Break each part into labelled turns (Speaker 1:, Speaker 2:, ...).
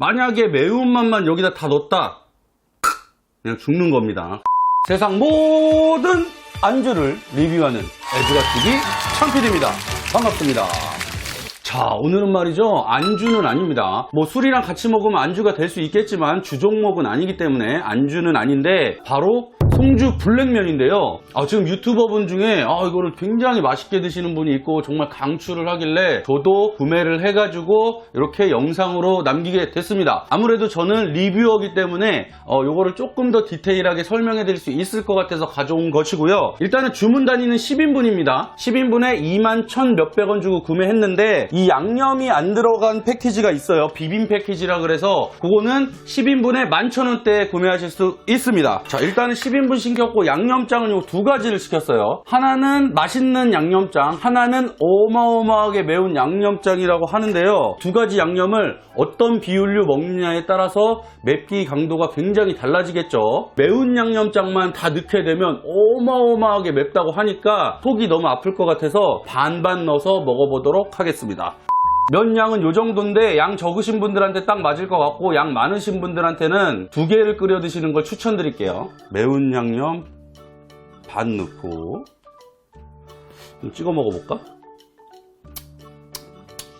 Speaker 1: 만약에 매운맛만 여기다 다 넣었다. 그냥 죽는 겁니다. 세상 모든 안주를 리뷰하는 에드가TV 창필입니다. 반갑습니다. 자, 오늘은 말이죠. 안주는 아닙니다. 뭐 술이랑 같이 먹으면 안주가 될 수 있겠지만 주종목은 아니기 때문에 안주는 아닌데 바로 송주 블랙면인데요. 아, 지금 유튜버분 중에 아, 이거를 굉장히 맛있게 드시는 분이 있고 정말 강추를 하길래 저도 구매를 해가지고 이렇게 영상으로 남기게 됐습니다. 아무래도 저는 리뷰어기 때문에 어, 요거를 조금 더 디테일하게 설명해 드릴 수 있을 것 같아서 가져온 것이고요. 일단은 주문 단위는 10인분입니다. 10인분에 2만 1 몇백 원 주고 구매했는데 이 양념이 안 들어간 패키지가 있어요. 비빔 패키지라 그래서 그거는 10인분에 11,000원대에 구매하실 수 있습니다. 자, 일단은 10인분 시켰고 양념장은 요 두 가지를 시켰어요. 하나는 맛있는 양념장, 하나는 어마어마하게 매운 양념장이라고 하는데요. 두 가지 양념을 어떤 비율로 먹느냐에 따라서 맵기 강도가 굉장히 달라지겠죠. 매운 양념장만 다 넣게 되면 어마어마하게 맵다고 하니까 속이 너무 아플 것 같아서 반반 넣어서 먹어보도록 하겠습니다. 면 양은 요 정도인데 양 적으신 분들한테 딱 맞을 것 같고 양 많으신 분들한테는 두 개를 끓여 드시는 걸 추천드릴게요. 매운 양념 반 넣고 좀 찍어 먹어볼까?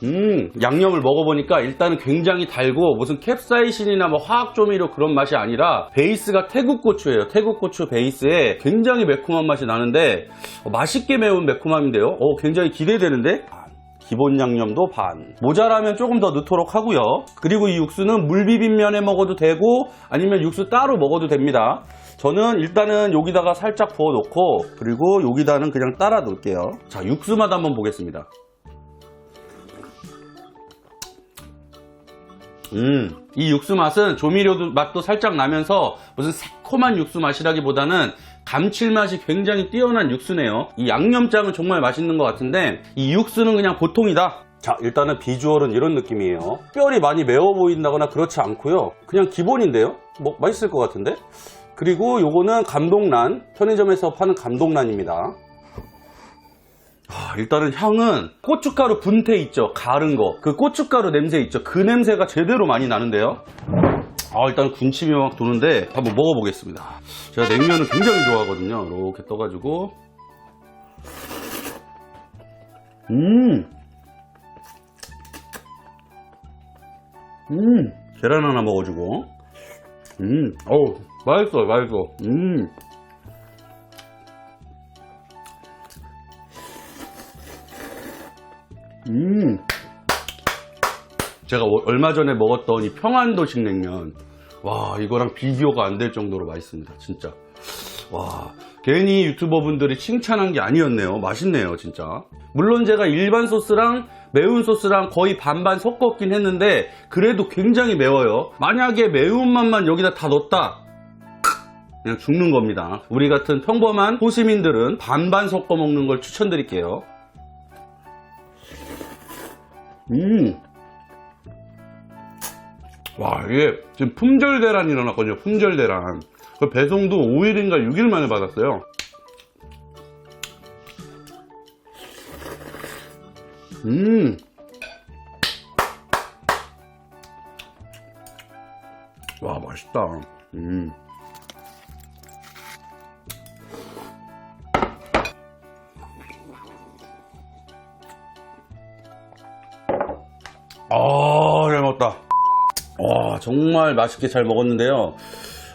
Speaker 1: 음, 양념을 먹어보니까 일단은 굉장히 달고 무슨 캡사이신이나 뭐 화학조미료 그런 맛이 아니라 베이스가 태국 고추예요. 태국 고추 베이스에 굉장히 매콤한 맛이 나는데 어, 맛있게 매운 매콤함인데요. 어, 굉장히 기대되는데? 기본 양념도 반. 모자라면 조금 더 넣도록 하고요. 그리고 이 육수는 물비빔면에 먹어도 되고 아니면 육수 따로 먹어도 됩니다. 저는 일단은 여기다가 살짝 부어 놓고 그리고 여기다는 그냥 따라 놓을게요. 자, 육수 맛 한번 보겠습니다. 음, 이 육수 맛은 조미료 맛도 살짝 나면서 무슨 새콤한 육수 맛이라기보다는 감칠맛이 굉장히 뛰어난 육수네요. 이 양념장은 정말 맛있는 것 같은데 이 육수는 그냥 보통이다. 자, 일단은 비주얼은 이런 느낌이에요. 특별히 많이 매워 보인다거나 그렇지 않고요. 그냥 기본인데요. 뭐 맛있을 것 같은데. 그리고 요거는 감동란, 편의점에서 파는 감동란입니다. 아, 일단은 향은 고춧가루 분태 있죠. 가른 거. 그 고춧가루 냄새 있죠. 그 냄새가 제대로 많이 나는데요. 아, 일단 군침이 막 도는데 한번 먹어보겠습니다. 제가 냉면을 굉장히 좋아하거든요. 이렇게 떠가지고. 음. 음. 계란 하나 먹어주고. 음. 어우, 맛있어, 맛있어. 음. 음. 제가 워- 얼마 전에 먹었던 이 평안도식 냉면. 와, 이거랑 비교가 안 될 정도로 맛있습니다. 진짜. 와, 괜히 유튜버 분들이 칭찬한 게 아니었네요. 맛있네요, 진짜. 물론 제가 일반 소스랑 매운 소스랑 거의 반반 섞었긴 했는데, 그래도 굉장히 매워요. 만약에 매운맛만 여기다 다 넣었다. 그냥 죽는 겁니다. 우리 같은 평범한 호시민들은 반반 섞어 먹는 걸 추천드릴게요. 음. 와, 이게 지금 품절 대란이 일어났거든요. 품절 대란. 그 배송도 5일인가 6일 만에 받았어요. 음. 와, 맛있다. 음. 아. 와, 정말 맛있게 잘 먹었는데요.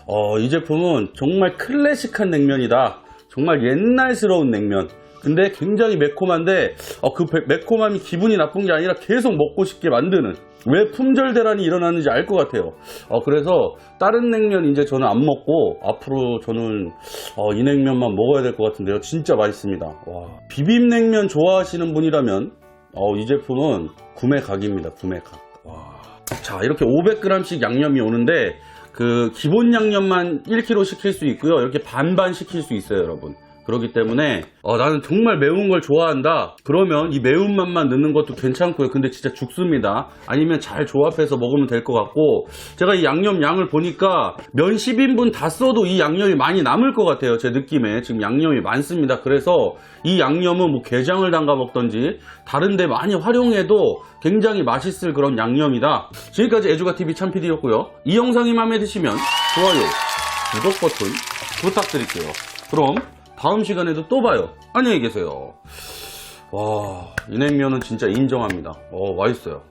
Speaker 1: 어, 이 제품은 정말 클래식한 냉면이다. 정말 옛날스러운 냉면. 근데 굉장히 매콤한데, 어, 그 배- 매콤함이 기분이 나쁜 게 아니라 계속 먹고 싶게 만드는. 왜 품절 대란이 일어나는지 알 것 같아요. 어, 그래서 다른 냉면 이제 저는 안 먹고 앞으로 저는 어, 이 냉면만 먹어야 될 것 같은데요. 진짜 맛있습니다. 와, 비빔냉면 좋아하시는 분이라면 어, 이 제품은 구매 각입니다. 구매 각. 와. 자, 이렇게 500g씩 양념이 오는데 그 기본 양념만 1kg 시킬 수 있고요. 이렇게 반반 시킬 수 있어요, 여러분. 그렇기 때문에 어, 나는 정말 매운 걸 좋아한다. 그러면 이 매운맛만 넣는 것도 괜찮고요. 근데 진짜 죽습니다. 아니면 잘 조합해서 먹으면 될 것 같고 제가 이 양념 양을 보니까 면 10인분 다 써도 이 양념이 많이 남을 것 같아요. 제 느낌에 지금 양념이 많습니다. 그래서 이 양념은 뭐 게장을 담가 먹던지 다른데 많이 활용해도 굉장히 맛있을 그런 양념이다. 지금까지 애주가TV 참PD였고요. 이 영상이 마음에 드시면 좋아요, 구독 버튼 부탁드릴게요. 그럼 다음 시간에도 또 봐요. 안녕히 계세요. 와, 이 냉면은 진짜 인정합니다. 어, 맛있어요.